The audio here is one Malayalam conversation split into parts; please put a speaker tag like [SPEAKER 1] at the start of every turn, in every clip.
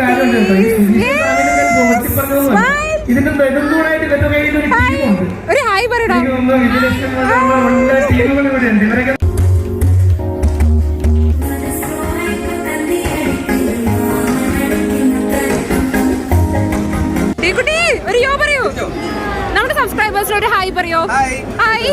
[SPEAKER 1] കാര്യമുണ്ട് കേട്ടോ. ഈ ഞാൻ ഇതിന്റെ നെടുന്തൂണായിട്ട് ഇവരുടെ കയ്യിൽ ഒരു ടീമുണ്ട്
[SPEAKER 2] ഒരു ഹായ് പറയടാ
[SPEAKER 1] ടീമുകളും ഇവിടെ ഉണ്ട് ഇവരൊക്കെ
[SPEAKER 2] കുട്ടി ഒരു യോ പറയൂ. നമ്മുടെ സബ്സ്ക്രൈബേഴ്സിന് ഒരു ഹായ് പറയോ.
[SPEAKER 3] ഹായ്.
[SPEAKER 2] ഹായ്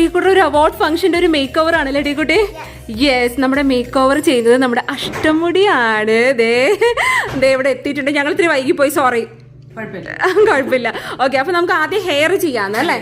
[SPEAKER 2] ഇന്ന് ടീക്കുട്ടി ഒരു അവാർഡ് ഫംഗ്ഷന്റെ ഒരു മേക്ക് ഓവർ ആണല്ലേ ടീക്കുട്ടി? യെസ് നമ്മുടെ മേക്ക് ഓവർ ചെയ്യുന്നത് നമ്മുടെ അഷ്ടമുടിയാണ്. ദേ ദേ ഇവിടെ എത്തിയിട്ടുണ്ട്. ഞങ്ങൾ ഇത്തിരി വൈകിപ്പോയി. പോയി സോറി കുഴപ്പമില്ല. ഓക്കെ അപ്പൊ നമുക്ക് ആദ്യം ഹെയർ ചെയ്യാന്നല്ലേ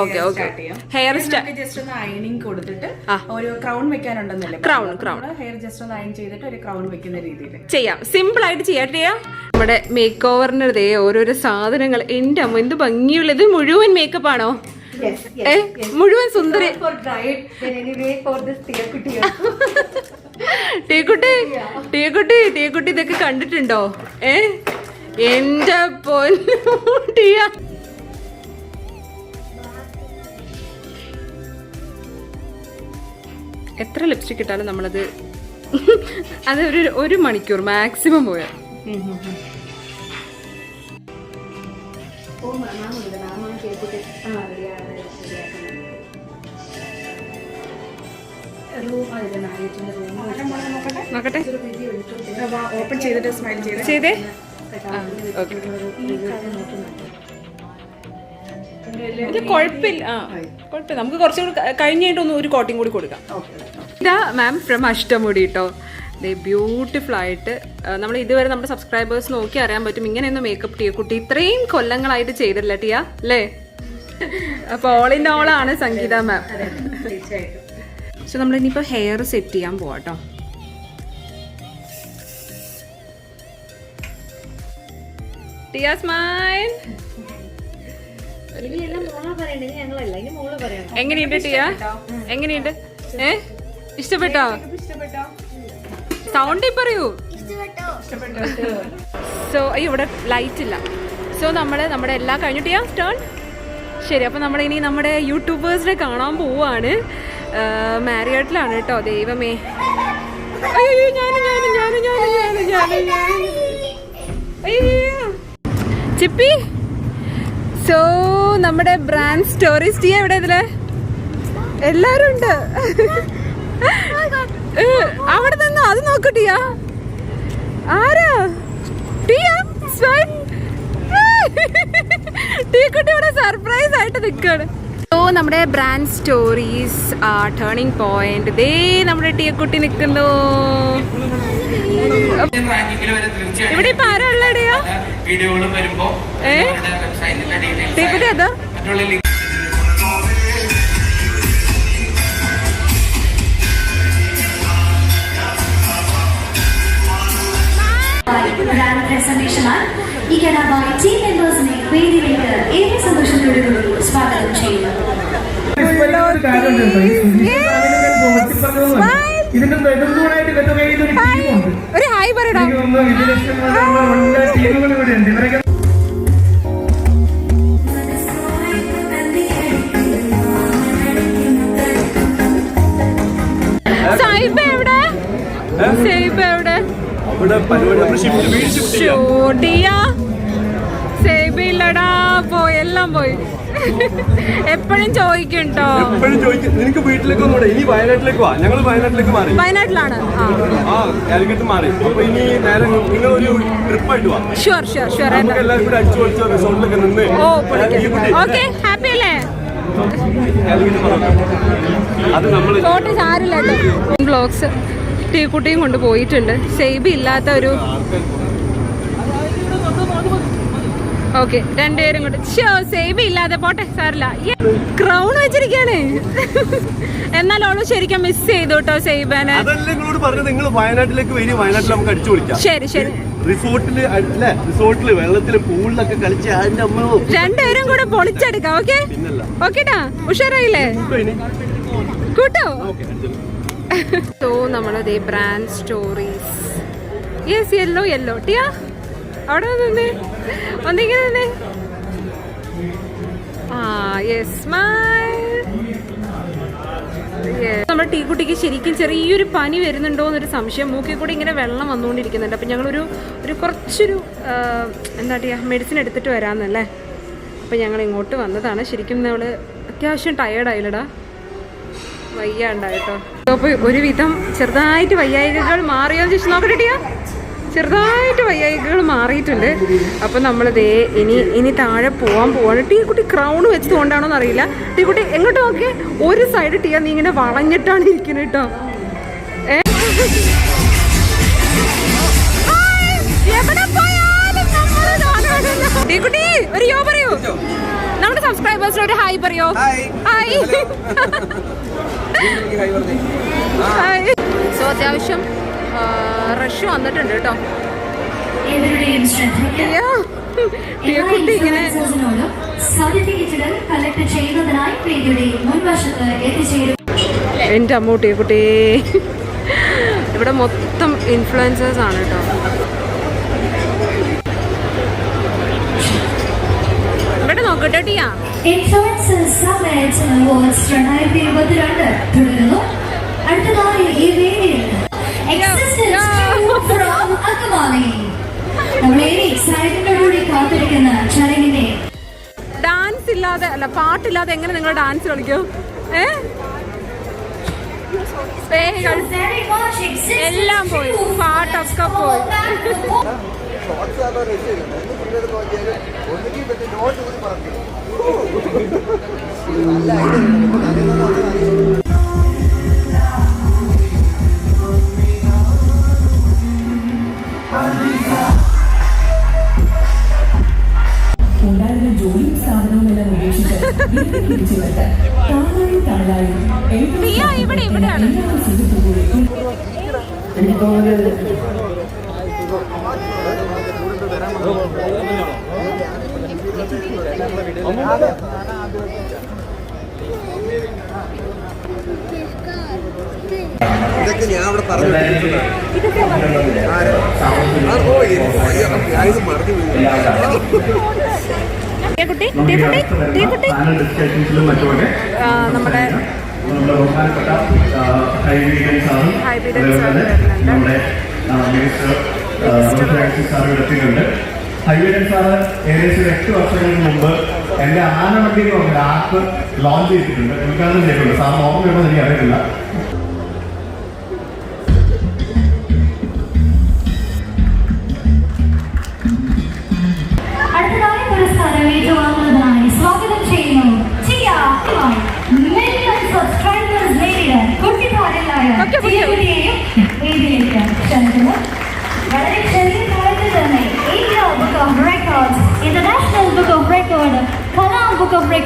[SPEAKER 2] ഓക്കെ ഓക്കെ ഹെയർ
[SPEAKER 4] ജസ്റ്റ് ഒന്ന് അയണിങ് കൊടുത്തിട്ട് ഒരു ക്രൗൺ വെക്കാനുണ്ടെന്നല്ലേ
[SPEAKER 2] Crown, crown.
[SPEAKER 4] ഹെയർ ജസ്റ്റ് ഒന്ന് അയൺ ചെയ്തിട്ട് ഒരു ക്രൗൺ വെക്കുന്ന രീതിയിൽ
[SPEAKER 2] ചെയ്യാം. സിമ്പിൾ ആയിട്ട് ചെയ്യാം. ചെയ്യാം നമ്മുടെ മേക്ക് ഓവറിന് ദേ ഓരോരോ സാധനങ്ങൾ. എന്റെ അമ്മ എന്ത് ഭംഗിയുള്ള ഇത് മുഴുവൻ മേക്കപ്പ് ആണോ? മുഴുവൻ സുന്ദരി. ടീക്കുട്ടി ടീക്കുട്ടി ടീക്കുട്ടി ഇതൊക്കെ കണ്ടിട്ടുണ്ടോ? ഏ? എന്റെ പൊന്നിയ എത്ര ലിപ്സ്റ്റിക് ഇട്ടാലും നമ്മളത് അത് ഒരു ഒരു മണിക്കൂർ മാക്സിമം പോയ. നോക്കട്ടെ.
[SPEAKER 4] ഓപ്പൺ ചെയ്തിട്ട് സ്മൈൽ ചെയ്ത്.
[SPEAKER 2] ചെയ്തേ? ആ, ഓക്കേ. ഇത് കുഴപ്പമില്ല. ആ കുഴപ്പമില്ല. നമുക്ക് കുറച്ചും കൂടി കഴിഞ്ഞിട്ടൊന്ന് ഒരു കോട്ടിങ് കൂടി കൊടുക്കാം. ഇതാ മാം ഫ്രം അഷ്ടമുടി കേട്ടോ ബ്യൂട്ടിഫുൾ ആയിട്ട് നമ്മൾ ഇതുവരെ നമ്മുടെ സബ്സ്ക്രൈബേഴ്സ് നോക്കി അറിയാൻ പറ്റും. ഇങ്ങനെയൊന്നും മേക്കപ്പ് ടീ കുട്ടി ഇത്രയും കൊല്ലങ്ങളായിട്ട് ചെയ്തില്ല ടിയ അല്ലേ? അപ്പൊ ഓൾ ഇൻ ഓൾ ആണ് സംഗീത മാം സോ നമ്മൾ ഇനിയിപ്പോ ഹെയർ സെറ്റ് ചെയ്യാൻ പോവാട്ടോ. ടിയ സ്മൈൽ എങ്ങനെയുണ്ട് ടിയ എങ്ങനെയുണ്ട്? ഏ? ഇഷ്ടപ്പെട്ടോ? സൗണ്ടിൽ പറയൂ. സോ ഇവിടെ ലൈറ്റ് ഇല്ല. സോ നമ്മൾ നമ്മുടെ എല്ലാം കഴിഞ്ഞു. ടിയ ടേൺ ശരി അപ്പോൾ നമ്മളിനി നമ്മുടെ യൂട്യൂബേഴ്സിനെ കാണാൻ പോവാണ്. മാരിയട്ടിലാണ് കേട്ടോ ദൈവമേ. അയ്യോ അയ്യോ. ചിപ്പി. സോ നമ്മുടെ ബ്രാൻഡ് സ്റ്റോറീസ് ടീ എവിടെ ഇതിൽ? എല്ലാരും ഉണ്ട്. അവിടെ നിന്ന്? അത് നോക്കൂ ടിയ. ആരാ? ടിയ? ടീ കുട്ടി ഇവിടെ സർപ്രൈസ് ആയിട്ട് നിൽക്കാണ് നമ്മുടെ ബ്രാൻഡ് സ്റ്റോറീസ് ടേണിംഗ് പോയിന്റ് ദേ നമ്മുടെ ടീക്കുട്ടി കുട്ടി നിൽക്കുന്നു. ഇവിടെ ഇപ്പൊ ആരാ ഉള്ളടിയാ
[SPEAKER 5] ഈ കലാഭായി ടീം മെമ്പേഴ്സിനെ വേദിയിലേക്ക് ഏറെ സന്തോഷത്തോടെ സ്വാഗതം ചെയ്യുന്നു.
[SPEAKER 1] ഒരു കാര്യമുണ്ട് കേട്ടോ. ഈ ഇതിന്റെ നെടുന്തൂണായിട്ട് ഇവരുടെ ഒരു ടീമുണ്ട്.
[SPEAKER 2] ഒരു ഹായ് പറയടാ.
[SPEAKER 1] പോലുള്ള ഇവിടെ ഉണ്ട്. ഇവരൊക്കെ
[SPEAKER 2] ഷോട്ടിയാ സൈബ പോയി എല്ലാം പോയി. എപ്പോഴും ചോദിക്കും കേട്ടോ
[SPEAKER 6] എപ്പോഴും ചോദിക്കും. നിനക്ക് വീട്ടിലേക്ക് ഒന്നുകൂടെ? ഇനി വയനാട്ടിലേക്ക് വാ. ഞങ്ങൾ വയനാട്ടിലേക്ക് മാറി.
[SPEAKER 2] വയനാട്ടിലാണ്. ആ.
[SPEAKER 6] കാലിക്കറ്റ് മാറി. അപ്പൊ ഇനി നേരെ നിങ്ങൾ ഒരു ട്രിപ്പ് ആയിട്ട് വാ
[SPEAKER 2] ഷുവർ ഷുവർ ഷുവർ
[SPEAKER 6] എല്ലാവരും കൂടെ അടിച്ചു പൊളിച്ചോ റിസോർട്ടിലൊക്കെ നിന്ന്
[SPEAKER 2] ഓക്കെ ഹാപ്പി അല്ലേ? ഫോട്ടോ സാരില്ല ബ്ലോഗ്സ് ടീക്കുട്ടിയും കൊണ്ട് പോയിട്ടുണ്ട്. സേബി ഇല്ലാത്ത ഒരു ഓക്കെ രണ്ടുപേരും കൂടെ. സേവ് ഇല്ലാതെ പോട്ടെ സാറില്ല ക്രൗൺ വെച്ചിരിക്കാണ്. എന്നാൽ ഓൾ ശരിക്കും മിസ് ചെയ്തു കേട്ടോ സേബാന്
[SPEAKER 6] നിങ്ങളോട് പറഞ്ഞത്? നിങ്ങൾ വയനാട്ടിലേക്ക് വരും വയനാട്ടിൽ നമുക്ക് അടിച്ചു പൊളിക്കാം.
[SPEAKER 2] ശരി ശരി.
[SPEAKER 6] റിസോർട്ടിൽ അല്ലേ? റിസോർട്ടിൽ വെള്ളത്തിൽ പൂളിലൊക്കെ കളിച്ച് അതിന്റെ അമ്മ
[SPEAKER 2] രണ്ടുപേരും കൂടെ പൊളിച്ചെടുക്കാം ഓക്കെ? ഓക്കേട്ടാ ഉഷാറായില്ലേ? കൂട്ടോ
[SPEAKER 6] okay
[SPEAKER 2] so നമ്മളതേ brand stories yes yellow yellow ടിയാ അവിടെ നിന്നേ ഒന്നിങ്ങനെ തന്നെ ആ യെസ് നമ്മുടെ ടീക്കുട്ടിക്ക് ശരിക്കും ചെറിയൊരു പനി വരുന്നുണ്ടോ എന്നൊരു സംശയം. മൂക്കിൽ കൂടി ഇങ്ങനെ വെള്ളം വന്നുകൊണ്ടിരിക്കുന്നുണ്ട്. അപ്പം ഞങ്ങളൊരു ഒരു കുറച്ചൊരു എന്താ പറയുക മെഡിസിൻ എടുത്തിട്ട് വരാമെന്നല്ലേ? അപ്പം ഞങ്ങൾ ഇങ്ങോട്ട് വന്നതാണ്. ശരിക്കും നമ്മൾ അത്യാവശ്യം ടയേർഡായില്ലടാ വയ്യാണ്ടായിട്ടോ. അപ്പോൾ ഒരുവിധം ചെറുതായിട്ട് വയ്യായികകൾ മാറിയോ ചോദിച്ചു. നോക്കട്ടെ? ചെറുതായിട്ട് വയ്യായികകൾ മാറിയിട്ടുണ്ട്. അപ്പം നമ്മളിതേ ദേ ഇനി ഇനി താഴെ പോകാൻ പോവാണ്. ടീ കുട്ടി ക്രൗൺ വെച്ചത് കൊണ്ടാണോ എന്നറിയില്ല ടീ കുട്ടി എങ്ങോട്ട് നോക്കിയേ? ഒരു സൈഡ് ടീ നീ ഇങ്ങനെ വളഞ്ഞിട്ടാണ് ഇരിക്കുന്നത് കേട്ടോ ഒരു യോ പറയൂ. നമ്മുടെ സബ്സ്ക്രൈബേഴ്സിന് ഒരു ഹായ്. പറയോ ഹായ്. സോ അത്യാവശ്യം റഷ് വന്നിട്ടുണ്ട് കേട്ടോ. കുട്ടി ഇങ്ങനെ എന്റെ അമ്മ ടീക്കുട്ടി ഇവിടെ മൊത്തം ഇൻഫ്ലുവൻസേഴ്സ് ആണ് കേട്ടോ. ഇവിടെ നോക്കട്ടെ ടീയാ.
[SPEAKER 5] ഇൻഫ്ലുവൻസേഴ്സ് അടുത്തതായി ഈ വേദിയിൽ Existence from അങ്കമാലി നമ്മളേറെ എക്സൈറ്റഡോടുകൂടി കാത്തിരിക്കുന്ന ചടങ്ങിന്റെ
[SPEAKER 2] ഡാൻസ് ഇല്ലാതെ അല്ല പാട്ടില്ലാതെ എങ്ങനെ നിങ്ങൾ ഡാൻസ് കളിക്കും? ഏ? എല്ലാം പോയി പാട്ടൊക്കെ പോയി.
[SPEAKER 7] ഉണ്ടായിരുന്ന
[SPEAKER 2] ഇവിടെയാണ്
[SPEAKER 7] എല്ലാ സുഹൃത്തുക്കൂടി
[SPEAKER 6] ഇതൊക്കെ ഞാൻ അവിടെ പറഞ്ഞു ആ, ഓ, ഇത് മറന്നു പോയി.
[SPEAKER 2] ടീ
[SPEAKER 3] കുട്ടി ടീ
[SPEAKER 2] കുട്ടി. നമ്മുടെ
[SPEAKER 3] നമ്മുടെ ഹൈബീഡൻ സാറും ഏകദേശം എട്ട് വർഷങ്ങൾക്ക് മുമ്പ് എന്റെ ആനവണ്ടി എന്ന് പറഞ്ഞ ആപ്പ് ലോഞ്ച് ചെയ്തിട്ടുണ്ട്. ഉദ്ഘാടനം ചെയ്തിട്ടുണ്ട്. സാറിന് ഓർമ്മയുണ്ടോ എനിക്ക്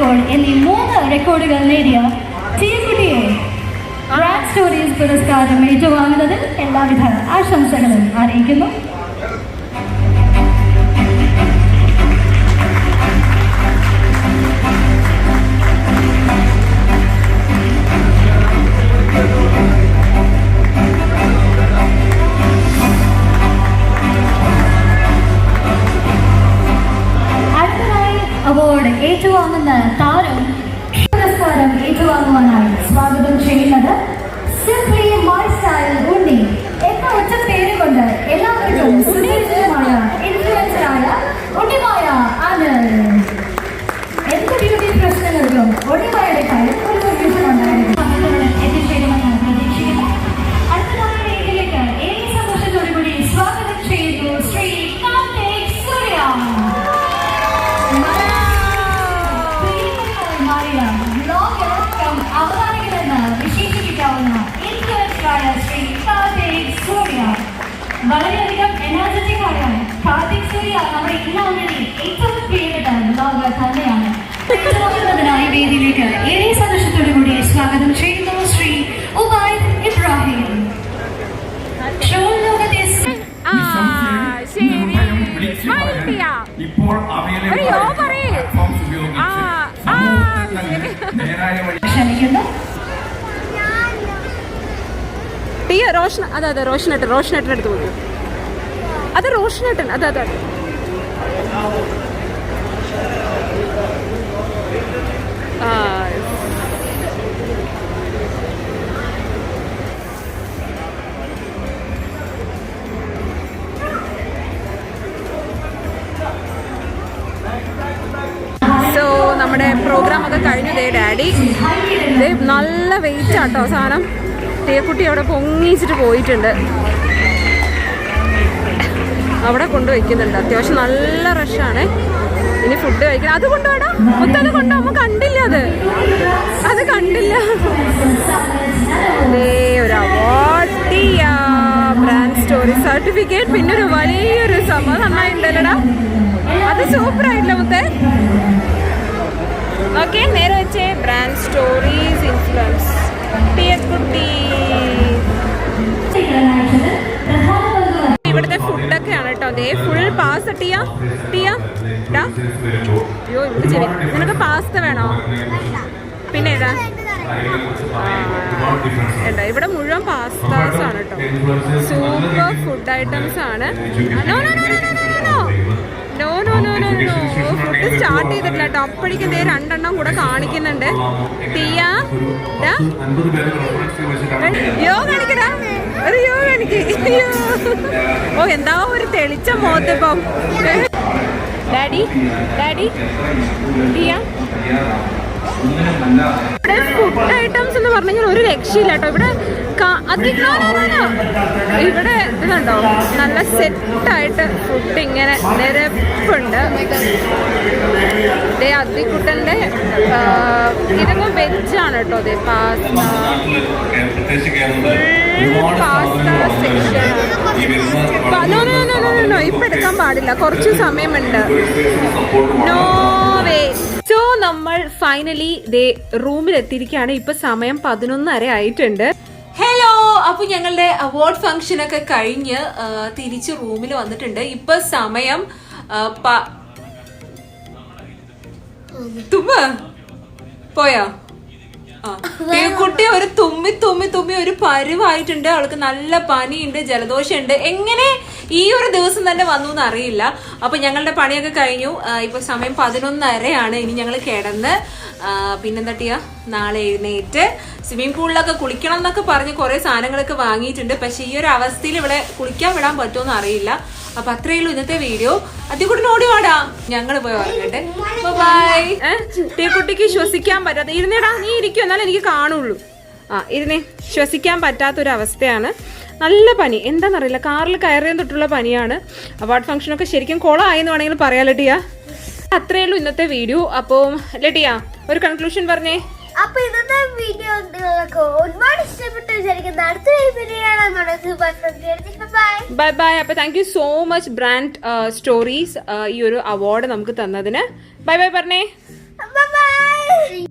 [SPEAKER 5] റെക്കോർഡ് എന്നീ മൂന്ന് റെക്കോർഡുകൾ നേടിയ ചീക്കുട്ടിയെ ബ്രാൻഡ് സ്റ്റോറീസ് പുരസ്കാരം ഏറ്റുവാങ്ങുന്നതിൽ എല്ലാവിധ ആശംസകളും അറിയിക്കുന്നു. தார் വേദിയിലേക്ക് ഏറെ സന്തോഷത്തോടു കൂടി സ്വാഗതം ചെയ്യുന്നു ശ്രീ ഉബായ് ഇബ്രാഹിം.
[SPEAKER 8] ഇപ്പോൾ
[SPEAKER 5] ക്ഷമിക്കുന്നു.
[SPEAKER 2] ടീയ റോഷൻ അതെ അതെ റോഷനട്ടൻ അതെ അതെ. സോ നമ്മുടെ പ്രോഗ്രാം ഒക്കെ ഡാഡി. ദേ നല്ല വെയിറ്റ് ആട്ടോ സാധനം. തേക്കുട്ടി അവിടെ പൊങ്ങിച്ചിട്ട് പോയിട്ടുണ്ട്. അവിടെ കൊണ്ടുവയ്ക്കുന്നുണ്ട്. അത്യാവശ്യം നല്ല റഷാണ് ഇനി ഫുഡ് കഴിക്കണം. അത് കൊണ്ടുപോടാ മൊത്തം കൊണ്ടോ? അമ്മ കണ്ടില്ല അത്. അത് കണ്ടില്ല. ഒരു ബ്രാൻഡ് സ്റ്റോറി സർട്ടിഫിക്കറ്റ് പിന്നെ ഒരു വലിയൊരു സംഭവം നന്നായിട്ടുണ്ടല്ലോടാ. അത് സൂപ്പർ ആയിട്ടില്ല മുത്തേ. ഓക്കെ നേരെ വെച്ചേ. ബ്രാൻഡ് സ്റ്റോറീസ് ഇൻഫ്ലുവൻസ് കുട്ടി. കേട്ടോ. ദേ ഫുൾ പാസ് ടിയ? ടിയ? ഇട്ടാ അയ്യോ ഇവിടെ ചെവി. നിനക്ക് പാസ്ത വേണോ? പിന്നെ ഏതാ? ഏട്ടാ ഇവിടെ മുഴുവൻ പാസ്താസ് ആണ് കേട്ടോ സൂപ്പർ ഫുഡ് ഐറ്റംസ് ആണ്. No no no no no no no no food start ചെയ്തിട്ടില്ല കേട്ടോ അപ്പോഴേക്കും ദേ രണ്ടെണ്ണം കൂടെ കാണിക്കുന്നുണ്ട്. ടാ? യോ കാണിക്കടാ. അറിയോ എനിക്ക് ഓ എന്താ ഒരു തെളിച്ച മോത്തപ്പം ഡാഡി ഡാഡി ഇവിടെ ഫുഡ് ഐറ്റംസ് എന്ന് പറഞ്ഞാൽ ഒരു രക്ഷയില്ല കേട്ടോ. ഇവിടെ ഇവിടെ ഇതുണ്ടോ നല്ല സെറ്റായിട്ട് ഫുഡ് ഇങ്ങനെ നിരപ്പുണ്ട്. ഇതേ അതിക്കുട്ടന്റെ ഇതൊന്നും വെജാണ് കേട്ടോ. അതെ പാസ്ത. ഇപ്പൊ എടുക്കാൻ പാടില്ല. കുറച്ച് സമയമുണ്ട്. നോ വേ സോ നമ്മൾ ഫൈനലി ദേ റൂമിൽ എത്തിയിരിക്കുകയാണ് ഇപ്പൊ സമയം പതിനൊന്നര ആയിട്ടുണ്ട്. ഹലോ അപ്പൊ ഞങ്ങളുടെ അവാർഡ് ഫംഗ്ഷൻ ഒക്കെ കഴിഞ്ഞ് തിരിച്ച് റൂമിൽ വന്നിട്ടുണ്ട്. ഇപ്പൊ സമയം തുമ്പ? പോയാ? കുട്ടി ഒരു തുമ്മി തുമ്മി തുമ്മി ഒരു പരുവായിട്ടുണ്ട്. അവൾക്ക് നല്ല പനിയുണ്ട് ജലദോഷമുണ്ട്. എങ്ങനെ ഈ ഒരു ദിവസം തന്നെ വന്നു എന്ന് അറിയില്ല അപ്പൊ ഞങ്ങളുടെ പണിയൊക്കെ കഴിഞ്ഞു. ഇപ്പൊ സമയം പതിനൊന്നരയാണ്. ഇനി ഞങ്ങൾ കിടന്ന് പിന്നെന്തട്ടിയ പിന്നെന്താ ടിയ നാളെ എഴുന്നേറ്റ് സ്വിമ്മിംഗ് പൂളിലൊക്കെ കുളിക്കണം എന്നൊക്കെ പറഞ്ഞ് കുറെ സാധനങ്ങളൊക്കെ വാങ്ങിയിട്ടുണ്ട്. പക്ഷെ ഈ ഒരു അവസ്ഥയിൽ ഇവിടെ കുളിക്കാൻ വിടാൻ പറ്റുമെന്ന് അറിയില്ല അപ്പൊ അത്രയുള്ളൂ ഇന്നത്തെ വീഡിയോ അതികൂടെ ഓടി വാടാ. ഞങ്ങൾ പോയി ഉറങ്ങട്ടെ. ബൈ കുട്ടിക്ക് ശ്വസിക്കാൻ പറ്റാത്ത ഇരുന്നേടാ നീ ഇരിക്കും എന്നാലും എനിക്ക് കാണുള്ളൂ. ആ ഇരുന്നേ. ശ്വസിക്കാൻ പറ്റാത്തൊരവസ്ഥയാണ്. നല്ല പനി. എന്താണെന്നറിയില്ല കാറിൽ കയറിയ തൊട്ടുള്ള പനിയാണ്. അവാർഡ് ഫംഗ്ഷനൊക്കെ ശരിക്കും കുളമായി എന്ന് വേണമെങ്കിൽ പറയാം ടിയ അത്രയേ ഉള്ളൂ ഇന്നത്തെ വീഡിയോ അപ്പോൾ അല്ലേ ഒരു കൺക്ലൂഷൻ പറഞ്ഞേ.
[SPEAKER 9] അപ്പൊ ഇന്നത്തെ വീഡിയോ നിങ്ങൾക്ക് ഒരുപാട് ഇഷ്ടപ്പെട്ടു വിചാരിക്കുന്ന. അടുത്ത ബൈ
[SPEAKER 2] ബൈ അപ്പൊ thank you so much brand stories ഈ ഒരു അവാർഡ് നമുക്ക് തന്നതിന്. ബൈ ബൈ പറഞ്ഞേ